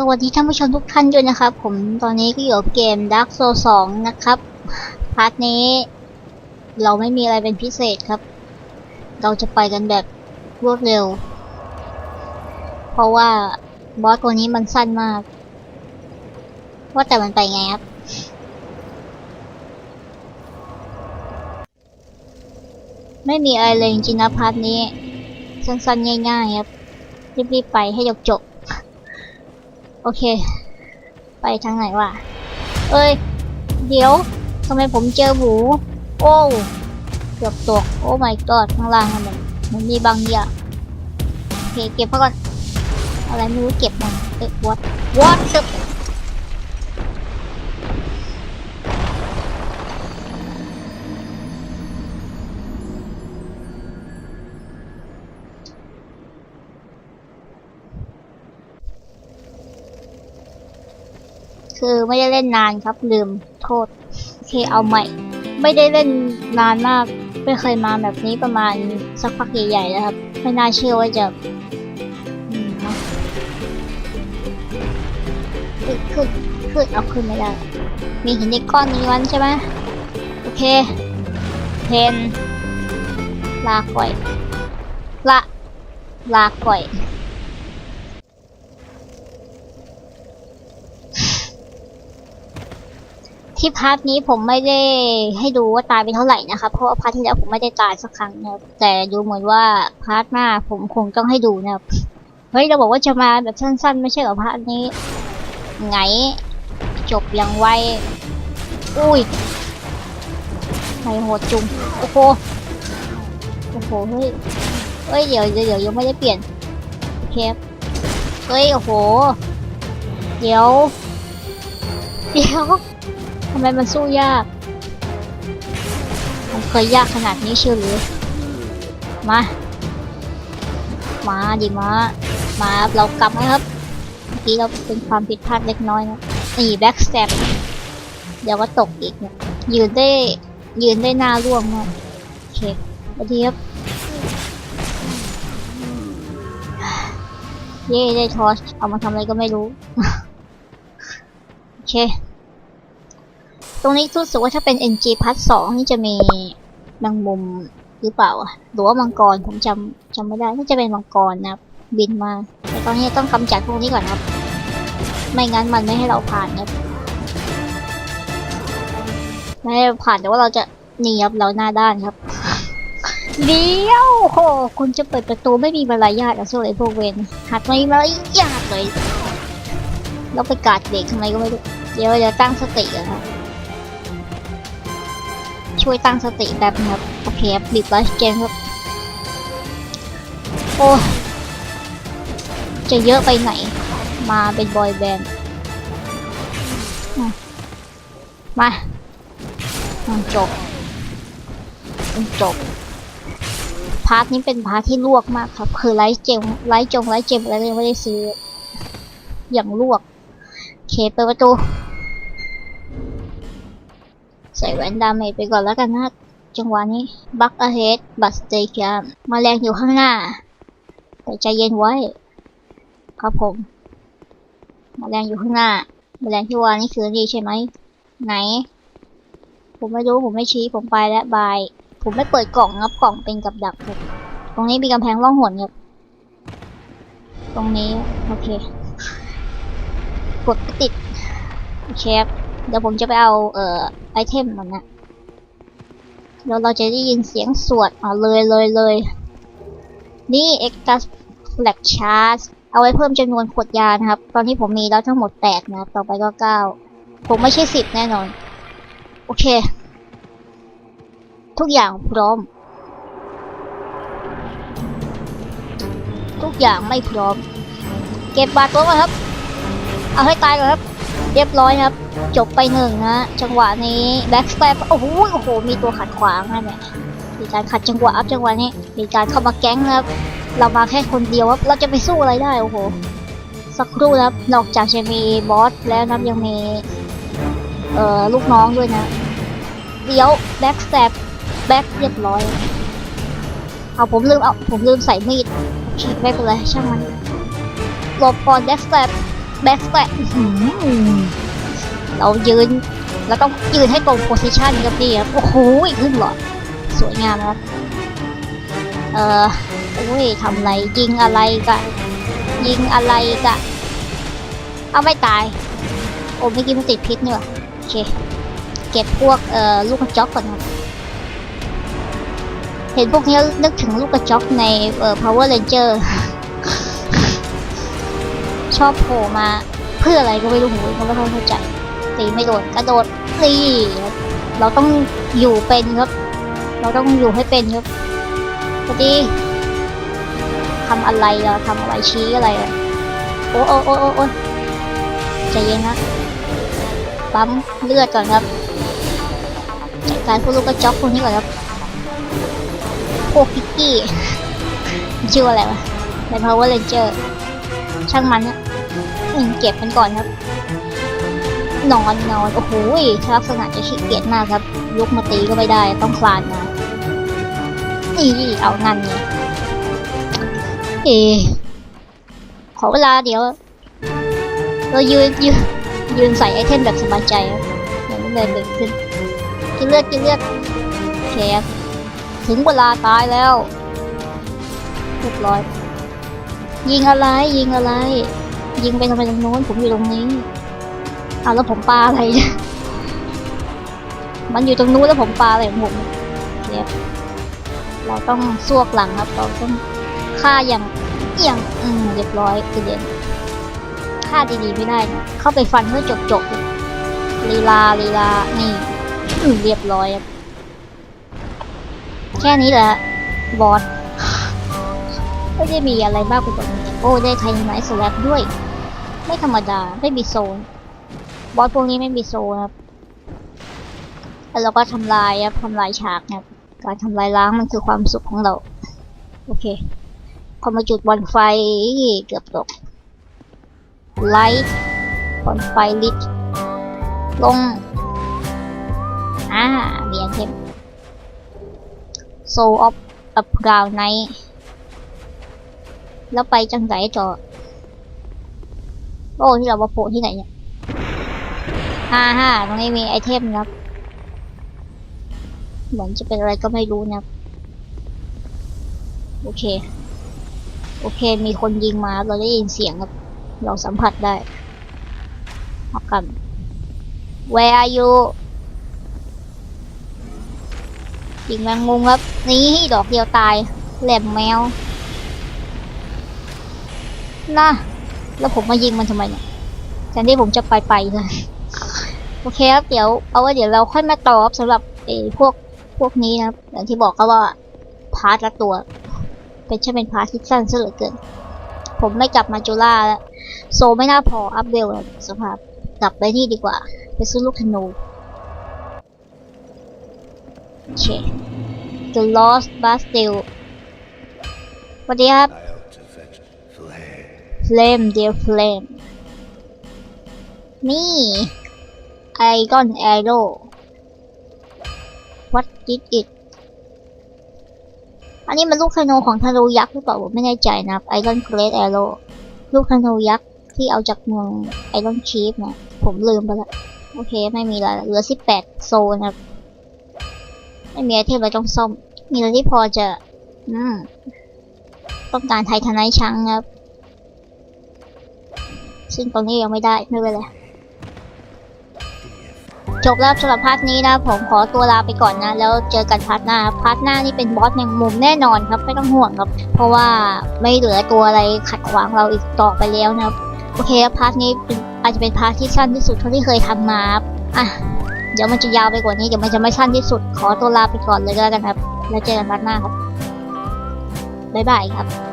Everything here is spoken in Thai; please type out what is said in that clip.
สวัสดีท่านผู้ชมทุกท่านด้วยนะครับ ผมตอนนี้ก็อยู่กับเกม Dark Souls 2 นะครับ พาร์ทนี้ เราไม่มีอะไรเป็นพิเศษครับ เราจะไปกันแบบรวดเร็ว เพราะว่าบอสตัวนี้มันสั้นมาก ว่าแต่มันไปไงครับ ไม่มีอะไรเลยจริงนะพาร์ทนี้ สั้นๆ ง่ายๆครับ รีบๆไปให้จบๆ โอเค ไปทางไหนวะ เอ้ย เดี๋ยวทำไมผมเจอหมู โอ้เกือบตก โอ้ my god ข้างล่างมันมันมีบางอย่างโอเค เก็บมาก่อน อะไรไม่รู้เก็บมันเอ๊ะ what what the คือไม่ได้เล่นนานครับลืมโทษโอเคเอาใหม่ ไม่ได้เล่นนานมาก ไม่เคยมาแบบนี้ประมาณสักพักใหญ่ๆแล้วครับ ไม่น่าเชื่อว่าจะอืมนะขึ้นขึ้นขึ้นเอาขึ้นไม่ได้ มีหินในก้อนนี้วันใช่ไหมโอเคเพนลาก่อย ละ ลาก่อย ที่พาร์ทนี้ผมไม่ได้ให้ดูว่าตายไปเท่าไหร่นะครับเพราะว่าพาร์ทที่แล้วผมไม่ได้ตายสักครั้งนะแต่ดูเหมือนว่าพาร์ทหน้าผมคงต้องให้ดูนะเฮ้ยเราบอกว่าจะมาแบบสั้นๆ ไม่ใช่เหรอพาร์ทนี้ ไงจบอย่างไวอุ้ยไม่โหดจุงโอ้โหโอ้โหเฮ้ยเฮ้ยเดี๋ยวเดี๋ยวเดี๋ยวยังไม่ได้เปลี่ยนเคครับเฮ้ยโอ้โห เดี๋ยว เดี๋ยว ทำไมมันสู้ยากมันเคยยากขนาดนี้เชียวหรือ มา มาดิมา มาเรากลับนะครับ เมื่อกี้เราเป็นความผิดพลาดเล็กน้อยนะนี่แบ็กสเต็ปเดี๋ยวก็ตกอีกเนี่ย ยืนได้ยืนได้หน้าร่วงนะโอเคสวัสดีครับ เย่ได้ทอสเอามาทำอะไรก็ไม่รู้ โอเค รงนี้รู้สึกว่าถ้าเป็น NG พัทสองนี่จะมีแมงมุมหรือเปล่าหรือว่ามังกรผมจำจำไม่ได้น่าจะเป็นมังกรนะครับบินมา แต่ตอนนี้ต้องกำจัดพวกนี้ก่อนครับ ไม่งั้นมันไม่ให้เราผ่านครับไม่ให้ผ่านแต่ว่าเราจะหนีครับเราหน้าด้านครับเดี๋ยวโหคุณจะเปิดประตูไม่มีมารยาทอะโซ่ไอ้พวกเวนหัดไม่มีมารยาทเลยเราไปกาดเด็กทำไมก็ไม่รู้เดี๋ยวเดี๋ยวตั้งสติก่อนครับ ช่วยตั้งสติแบบนึงครับโอเคครับบีบลัชเจนครับ โอ้จะเยอะไปไหน มาเป็นบอยแบนด์มาจบจบ พาร์ทนี้เป็นพาร์ทที่ลวกมากครับ คือไลท์เจมไลท์จงไลท์เจมอะไรก็ยังไม่ได้ซื้อ อย่างลวกโอเคเปิดประตู ใส่แว่นดาเมจไปก่อนแล้วกันนะ จังหวะนี้บักอะเฮดบัสเตย์มมาแรงอยู่ข้างหน้า แต่ใจเย็นไว้ ครับผม มาแรงอยู่ข้างหน้า มาแรงที่ว่านี่คือนี่ใช่ไหม ไหน ผมไม่รู้ผมไม่ชี้ผมไปแล้วบาย ผมไม่เปิดกล่องครับกล่องเป็นกับดักครับตรงนี้มีกำแพงร่องหนครับตรงนี้ โอเค กดไม่ติดโอเคครับ เดี๋ยวผมจะไปเอาเอ่อไอเทมมันนะแล้วเราจะได้ยินเสียงสวดอ๋อเลยเลยเลยนี่ extra flag charge เอาไว้เพิ่มจำนวนขวดยานะครับ ตอนนี้ผมมีแล้วทั้งหมดแปดนะครับต่อไปก็เก้าผมไม่ใช่สิบแน่นอน โอเค ทุกอย่างพร้อม ทุกอย่างไม่พร้อม เก็บบาดตัวก่อนครับ เอาให้ตายก่อนครับ รียบร้อยครับ จบไปหนึ่งนะ จังหวะนี้แบ็กสเตปโอ้โหโอ้โห มีตัวขัดขวางนะเนี่ยมีการขัดจังหวะครับจังหวะนี้มีการเข้ามาแก๊งครับ เรามาแค่คนเดียวครับ เราจะไปสู้อะไรได้โอ้โห สักครู่นะครับ นอกจากจะมีบอสแล้วนะยังมี เอ่อ ลูกน้องด้วยนะ เดี๋ยวแบ็กสเตปแบ็กเรียบร้อยเอาผมลืมเอาผมลืมใส่มีดไม่เป็นไรช่างมันหลบก่อนแบ็กสเตป แบ็กแฟลเรายืน แล้วต้องยืนให้ตรงโพสิชันครับพี่ครับโอ้โหขึ้นหลอดสวยงามนะครับ เอ่อโอ้ยทำอะไรยิงอะไรกะ ยิงอะไรกะ เอาไม่ตาย โอ้ไม่อกินมันติดพิษนี่หว่าโอเค เก็บพวกเอ่อลูกกระจอกก่อนครับเห็นพวกนี้แล้วนึกถึงลูกกระจอกในเอ่อ Power Ranger ชอบโผล่มา เพื่ออะไรก็ไม่รู้ผมก็ไม่ค่อยเข้าใจตีไม่โดนกระโดดตีเราต้องอยู่เป็นครับ เราต้องอยู่ให้เป็นครับพอดีทำอะไรเราทำอะไรชี้อะไรโอ้โอ้โอ้โอ้ใจเย็นนะปั๊มเลือดก่อนครับจัดการพวกลูกกระจอกพวกนี้ก่อนครับพวกพิกกี้ชื่ออะไรวะใน Power Ranger ช่างมันน เก็บมันก่อนครับ นอนนอนโอ้โหลักษณะจะขี้เกียจมากครับลุกมาตีก็ไม่ได้ต้องคลานมานี่เอานั่นไงเอขอเวลาเดี๋ยว เรายืนยืนยืนใส่ไอเทมแบบสบายใจครับเดี๋ยวมันเลยเบิกขึ้นกินเลือดกินเลือดโอเคครับถึงเวลาตายแล้วเรียบร้อย ยิงอะไรยิงอะไร ยิงไปทำไมตรงโน้นผมอยู่ตรงนี้เอาแล้วผมปาอะไร มันอยู่ตรงนู้นแล้วผมปาอะไรของผมเนี่ยเราต้องซวกหลังครับ เราต้องฆ่าอย่างอย่างอืมเรียบร้อยคือเด่นฆ่าดีๆไม่ได้นะเข้าไปฟันเพื่อจบจบๆลีลาลีลานี่อืมเรียบร้อยครับแค่นี้แหละบอสไม่ได้มีอะไรมากไปกว่านี้โอ้ได้ไทยไนท์สแลปด้วย ไม่ธรรมดา ไม่มีโซน บอสพวกนี้ไม่มีโซนครับ แล้วเราก็ทำลายครับทำลายฉากนะครับ การทำลายล้างมันคือความสุขของเรา โอเคพอมาจุดบอลไฟเกือบตก ไลท์บอลไฟลิทลง อ่าเบียนเทมโซออฟอัพกราวไนแล้วไปจังไหนต่อ โอ้ที่เรามาโผล่ที่ไหนเนี่ยฮ่าฮ่าตรงนี้มีไอเทมนะครับ เหมือนจะเป็นอะไรก็ไม่รู้นะครับโอเค โอเค มีคนยิงมา เราได้ยินเสียงครับ เราสัมผัสได้เอากัน Where are you ยิงแมงมุมครับ นี่ดอกเดียวตาย แหลมแมว น่ะ แล้วผมมายิงมันทำไมเนี่ยแทนที่ผมจะไปไปเลยโอเคครับเดี๋ยวเอาไว้เดี๋ยวเราค่อยมาตอบสำหรับไอ้พวกพวกนี้นะครับอย่างที่บอกก็ว่าพาร์ทละตัว เป็นใช่เป็นพาร์ทที่สั้นซะเหลือเกิน ผมไม่กลับมาจูล่าแล้วโซไม่น่าพออัพเวลแล้วสภาพกลับไปนี่ดีกว่า ไปซื้อลูกธนูโอเค The Lost Bastille สวัสดีครับ flame. Dear flame นี่ Iron Arrow What did it อันนี้มันลูกธนูของธนูยักษ์หรือเปล่าผมไม่แน่ใจนะครับ Iron Great Arrow ลูกธนูยักษ์ที่เอาจากเมือง Iron Chief นะผมลืมไปละโอเคไม่มีละเหลือ18โซนครับไม่มีไอเทมอะไรต้องซ่อม มีอะไรที่พอจะ อืม ต้องการไททานไนท์ชังครับ ซึ่งตรงนี้ยังไม่ได้ไม่เป็นไรจบแล้วสำหรับพาร์ทนี้นะผมขอตัวลาไปก่อนนะ แล้วเจอกันพาร์ทหน้าพาร์ทหน้านี่เป็นบอสแมงมุมแน่นอนครับ ไม่ต้องห่วงครับ เพราะว่าไม่เหลือตัวอะไรขัดขวางเราอีกต่อไปแล้วนะครับโอเคพาร์ทนี้อาจจะเป็นพาร์ทที่สั้นที่สุดเท่าที่เคยทำมาอะเดี๋ยวมันจะยาวไปกว่านี้เดี๋ยวมันจะไม่สั้นที่สุดขอตัวลาไปก่อนเลยก็แล้วกันครับ แล้วเจอกันพาร์ทหน้าครับบ๊ายบายครับ